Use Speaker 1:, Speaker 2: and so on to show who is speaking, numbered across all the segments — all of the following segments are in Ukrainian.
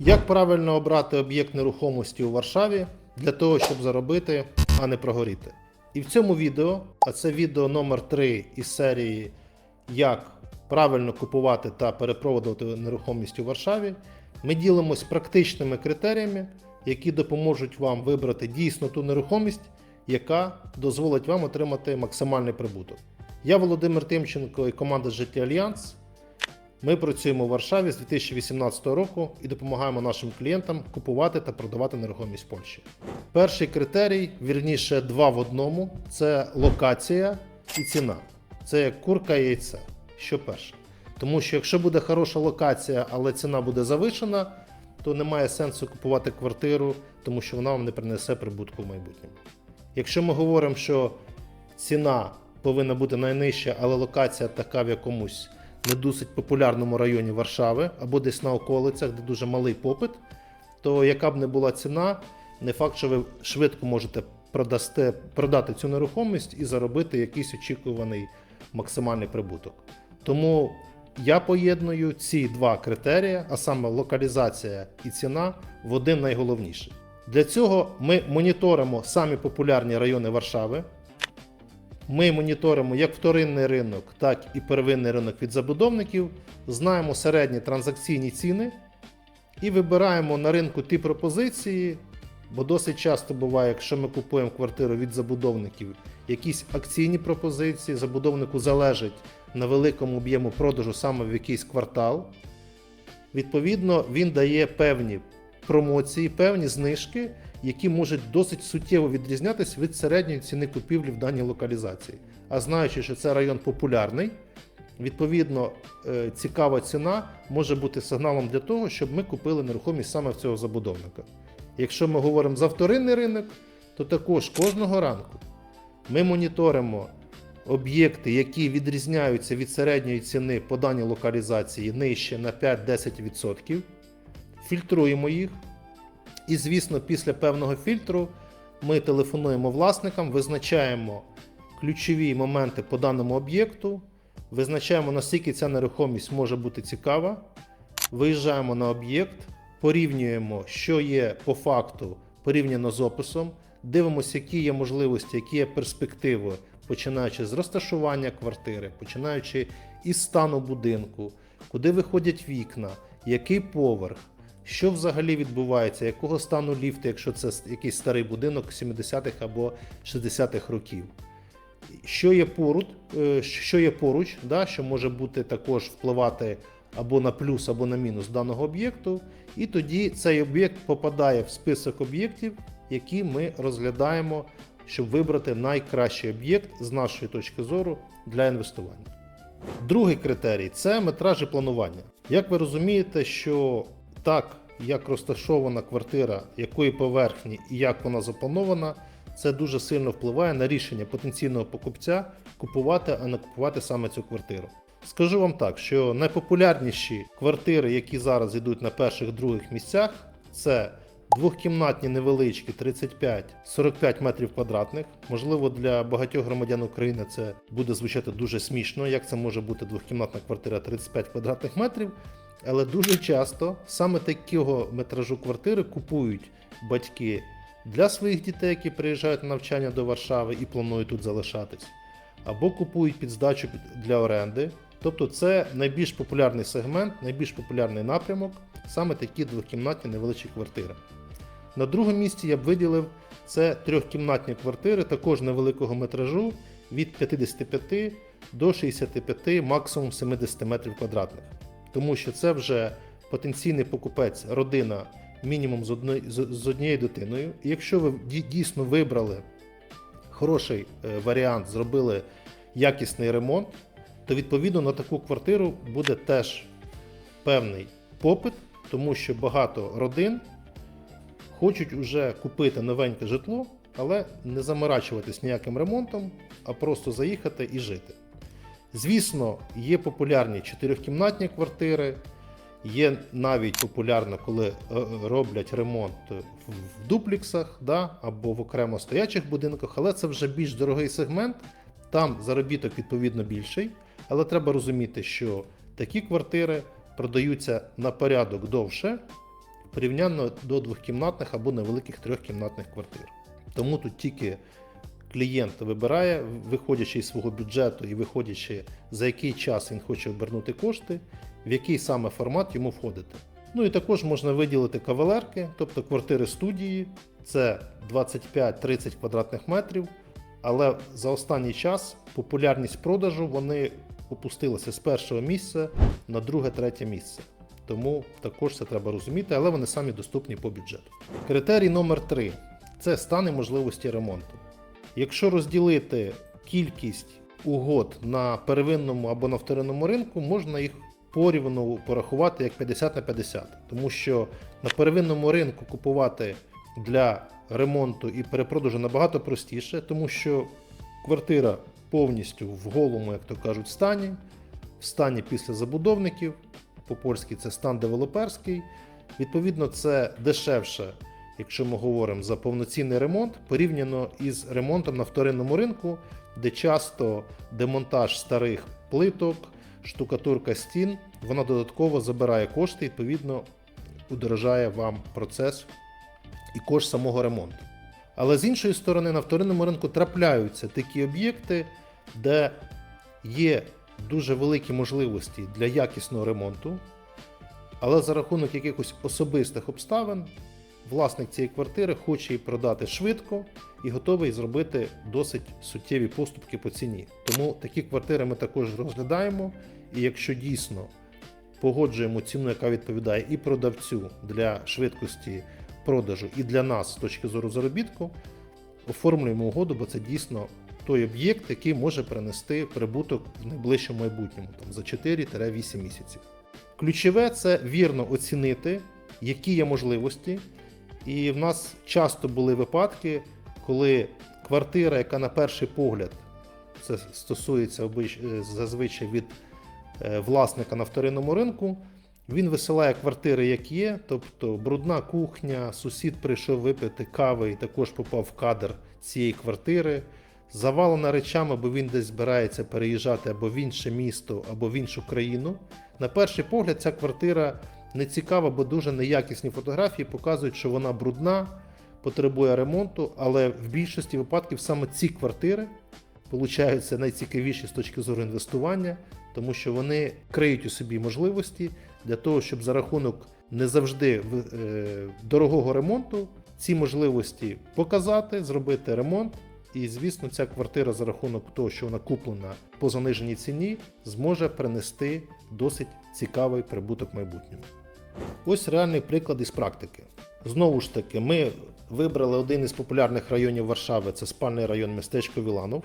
Speaker 1: Як правильно обрати об'єкт нерухомості у Варшаві для того, щоб заробити, а не прогоріти? І в цьому відео, а це відео номер 3 із серії Як правильно купувати та перепроводувати нерухомість у Варшаві, ми ділимось практичними критеріями, які допоможуть вам вибрати дійсно ту нерухомість, яка дозволить вам отримати максимальний прибуток. Я Володимир Тимченко і команда Життя Альянс. Ми працюємо у Варшаві з 2018 року і допомагаємо нашим клієнтам купувати та продавати нерухомість в Польщі. Перший критерій, вірніше, два в одному це локація і ціна. Це як курка і яйце. Що перше? Тому що якщо буде хороша локація, але ціна буде завишена, то немає сенсу купувати квартиру, тому що вона вам не принесе прибутку в майбутньому. Якщо ми говоримо, що ціна повинна бути найнижча, але локація така в якомусь не досить популярному районі Варшави або десь на околицях, де дуже малий попит, то яка б не була ціна, не факт, що ви швидко можете продасте, продати цю нерухомість і заробити якийсь очікуваний максимальний прибуток. Тому я поєдную ці два критерії, а саме локалізація і ціна, в один найголовніший. Для цього ми моніторимо самі популярні райони Варшави. Ми моніторимо як вторинний ринок, так і первинний ринок від забудовників, знаємо середні транзакційні ціни і вибираємо на ринку ті пропозиції, бо досить часто буває, якщо ми купуємо квартиру від забудовників, якісь акційні пропозиції, забудовнику залежить на великому об'єму продажу саме в якийсь квартал. Відповідно, він дає певні промоції, певні знижки, які можуть досить суттєво відрізнятися від середньої ціни купівлі в даній локалізації. А знаючи, що це район популярний, відповідно, е, цікава ціна може бути сигналом для того, щоб ми купили нерухомість саме в цього забудовника. Якщо ми говоримо за вторинний ринок, то також кожного ранку ми моніторимо об'єкти, які відрізняються від середньої ціни по даній локалізації нижче на 5-10%, фільтруємо їх. І, звісно, після певного фільтру ми телефонуємо власникам, визначаємо ключові моменти по даному об'єкту, визначаємо, наскільки ця нерухомість може бути цікава, виїжджаємо на об'єкт, порівнюємо, що є по факту порівняно з описом, дивимося, які є можливості, які є перспективи, починаючи з розташування квартири, починаючи із стану будинку, куди виходять вікна, який поверх. Що взагалі відбувається, якого стану ліфти, якщо це якийсь старий будинок 70-х або 60-х років? Що є поруч, е, що є поруч, да, що може бути також впливати або на плюс, або на мінус даного об'єкту, і тоді цей об'єкт попадає в список об'єктів, які ми розглядаємо, щоб вибрати найкращий об'єкт з нашої точки зору для інвестування. Другий критерій це метраж і планування. Як ви розумієте, що так, як розташована квартира, якої поверхні і як вона запланована, це дуже сильно впливає на рішення потенційного покупця купувати, а не купувати саме цю квартиру. Скажу вам так, що найпопулярніші квартири, які зараз йдуть на перших других місцях, це двохкімнатні невеличкі 35-45 метрів квадратних. Можливо, для багатьох громадян України це буде звучати дуже смішно, як це може бути двохкімнатна квартира 35 квадратних метрів. Але дуже часто саме такого метражу квартири купують батьки для своїх дітей, які приїжджають на навчання до Варшави і планують тут залишатись, або купують під здачу для оренди. Тобто це найбільш популярний сегмент, найбільш популярний напрямок, саме такі двохкімнатні невеличкі квартири. На другому місці я б виділив це трьохкімнатні квартири, також невеликого метражу від 55 до 65, максимум 70 метрів квадратних. Тому що це вже потенційний покупець, родина мінімум з, одної, з, однією дитиною. І якщо ви дійсно вибрали хороший е, варіант, зробили якісний ремонт, то відповідно на таку квартиру буде теж певний попит, тому що багато родин хочуть вже купити новеньке житло, але не заморачуватись ніяким ремонтом, а просто заїхати і жити. Звісно, є популярні чотирьохкімнатні квартири, є навіть популярно, коли е, роблять ремонт в дуплексах да, або в окремо стоячих будинках, але це вже більш дорогий сегмент, там заробіток відповідно більший. Але треба розуміти, що такі квартири продаються на порядок довше, порівняно до двохкімнатних або невеликих трьохкімнатних квартир. Тому тут тільки клієнт вибирає, виходячи із свого бюджету і виходячи, за який час він хоче обернути кошти, в який саме формат йому входити. Ну і також можна виділити кавалерки, тобто квартири студії, це 25-30 квадратних метрів. Але за останній час популярність продажу вони опустилися з першого місця на друге-третє місце. Тому також це треба розуміти, але вони самі доступні по бюджету. Критерій номер 3 це стан і можливості ремонту. Якщо розділити кількість угод на первинному або на вторинному ринку, можна їх порівну порахувати як 50 на 50. Тому що на первинному ринку купувати для ремонту і перепродажу набагато простіше, тому що квартира повністю в голому, як то кажуть, стані, в стані після забудовників. По-польськи це стан девелоперський. Відповідно, це дешевше, якщо ми говоримо за повноцінний ремонт, порівняно із ремонтом на вторинному ринку, де часто демонтаж старих плиток, штукатурка стін, вона додатково забирає кошти, відповідно, удорожає вам процес і кошт самого ремонту. Але з іншої сторони, на вторинному ринку трапляються такі об'єкти, де є дуже великі можливості для якісного ремонту, але за рахунок якихось особистих обставин власник цієї квартири хоче її продати швидко і готовий зробити досить суттєві поступки по ціні. Тому такі квартири ми також розглядаємо, і якщо дійсно погоджуємо ціну, яка відповідає і продавцю для швидкості продажу, і для нас з точки зору заробітку, оформлюємо угоду, бо це дійсно той об'єкт, який може принести прибуток в найближчому майбутньому, там, за 4-8 місяців. Ключове це вірно оцінити, які є можливості. І в нас часто були випадки, коли квартира, яка на перший погляд, це стосується е, зазвичай від е, власника на вторинному ринку, він висилає квартири, як є, тобто брудна кухня, сусід прийшов випити кави і також попав в кадр цієї квартири. Завалена речами, бо він десь збирається переїжджати або в інше місто, або в іншу країну. На перший погляд, ця квартира не цікава, бо дуже неякісні фотографії показують, що вона брудна, потребує ремонту, але в більшості випадків саме ці квартири получаються найцікавіші з точки зору інвестування, тому що вони криють у собі можливості для того, щоб за рахунок не завжди е, дорогого ремонту ці можливості показати, зробити ремонт. І, звісно, ця квартира за рахунок того, що вона куплена по заниженій ціні, зможе принести досить цікавий прибуток майбутньому. Ось реальний приклад із практики. Знову ж таки, ми вибрали один із популярних районів Варшави, це спальний район містечко Віланов.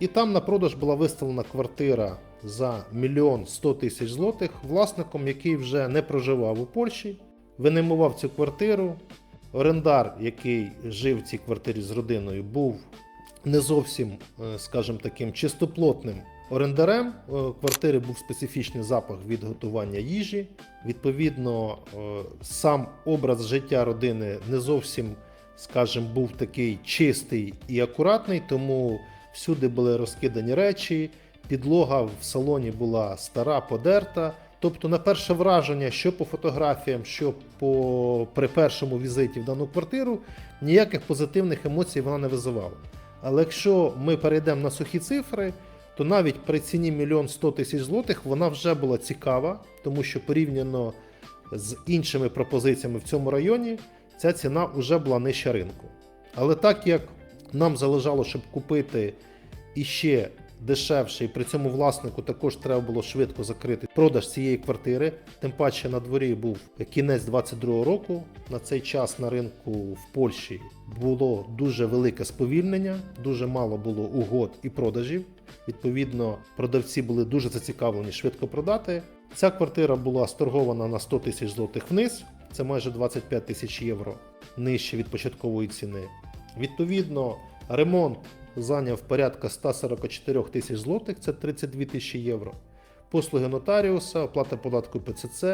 Speaker 1: І там на продаж була виставлена квартира за мільйон 100 тисяч злотих власником, який вже не проживав у Польщі, винаймував цю квартиру. Орендар, який жив в цій квартирі з родиною, був не зовсім, е, скажімо таким, чистоплотним орендарем. Е, квартири був специфічний запах від готування їжі. Відповідно, е, сам образ життя родини не зовсім, скажімо, був такий чистий і акуратний, тому всюди були розкидані речі, підлога в салоні була стара, подерта. Тобто, на перше враження, що по фотографіям, що по при першому візиті в дану квартиру, ніяких позитивних емоцій вона не визивала. Але якщо ми перейдемо на сухі цифри, то навіть при ціні 1 100 тисяч злотих вона вже була цікава, тому що порівняно з іншими пропозиціями в цьому районі, ця ціна вже була нижча ринку. Але так як нам залежало, щоб купити іще дешевше, і при цьому власнику також треба було швидко закрити продаж цієї квартири. Тим паче на дворі був кінець 22 року. На цей час на ринку в Польщі було дуже велике сповільнення, дуже мало було угод і продажів. Відповідно, продавці були дуже зацікавлені швидко продати. Ця квартира була сторгована на 100 тисяч злотих вниз, це майже 25 тисяч євро нижче від початкової ціни. Відповідно, ремонт зайняв порядка 144 тисяч злотих, це 32 тисячі євро. Послуги нотаріуса, оплата податку ПЦЦ,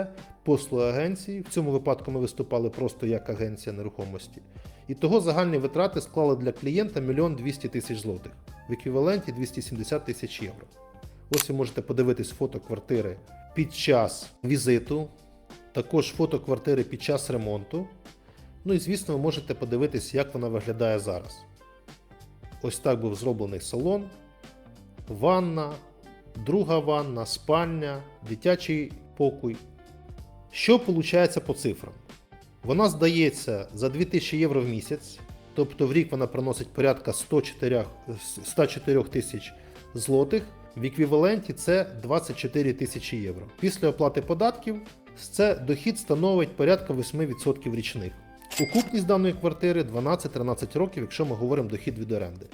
Speaker 1: послуги агенції. В цьому випадку ми виступали просто як агенція нерухомості. І того загальні витрати склали для клієнта 1 200 тисяч злотих, в еквіваленті 270 тисяч євро. Ось ви можете подивитись фото квартири під час візиту. також фото квартири під час ремонту. Ну і звісно, ви можете подивитись, як вона виглядає зараз. Ось так був зроблений салон, ванна, друга ванна, спальня, дитячий покой. Що виходить по цифрам? Вона здається за 2000 євро в місяць, тобто в рік вона приносить порядка 104 104 тисяч злотих. В еквіваленті це 24 тисячі євро. Після оплати податків це дохід становить порядка 8% річних. Окупність даної квартири 12-13 років, якщо ми говоримо дохід від оренди.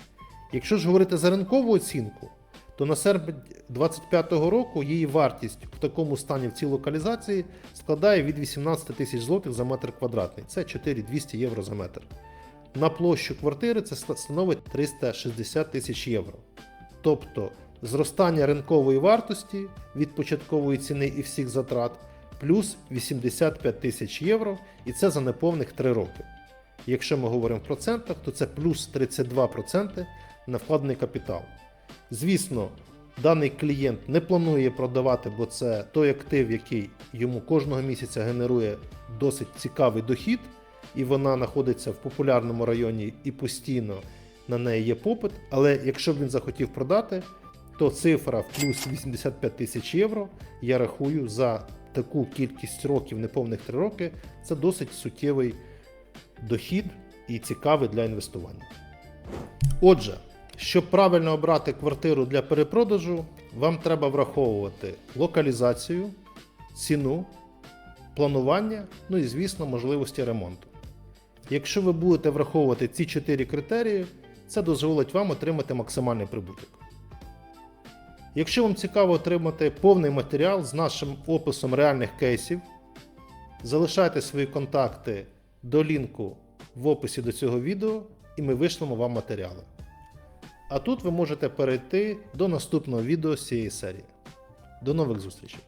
Speaker 1: Якщо ж говорити за ринкову оцінку, то на серпень 2025 року її вартість в такому стані в цій локалізації складає від 18 тисяч злотих за метр квадратний. Це 4200 євро за метр. На площу квартири це становить 360 тисяч євро. Тобто зростання ринкової вартості від початкової ціни і всіх затрат плюс 85 тисяч євро, і це за неповних 3 роки. Якщо ми говоримо в процентах, то це плюс 32% на вкладений капітал. Звісно, даний клієнт не планує продавати, бо це той актив, який йому кожного місяця генерує досить цікавий дохід, і вона знаходиться в популярному районі і постійно на неї є попит. Але якщо б він захотів продати, то цифра в плюс 85 тисяч євро, я рахую, за таку кількість років, неповних 3 роки, це досить суттєвий дохід і цікавий для інвестування. Отже, щоб правильно обрати квартиру для перепродажу, вам треба враховувати локалізацію, ціну, планування, ну і, звісно, можливості ремонту. Якщо ви будете враховувати ці 4 критерії, це дозволить вам отримати максимальний прибуток. Якщо вам цікаво отримати повний матеріал з нашим описом реальних кейсів, залишайте свої контакти до лінку в описі до цього відео, і ми вишлемо вам матеріали. А тут ви можете перейти до наступного відео з цієї серії. До нових зустрічей!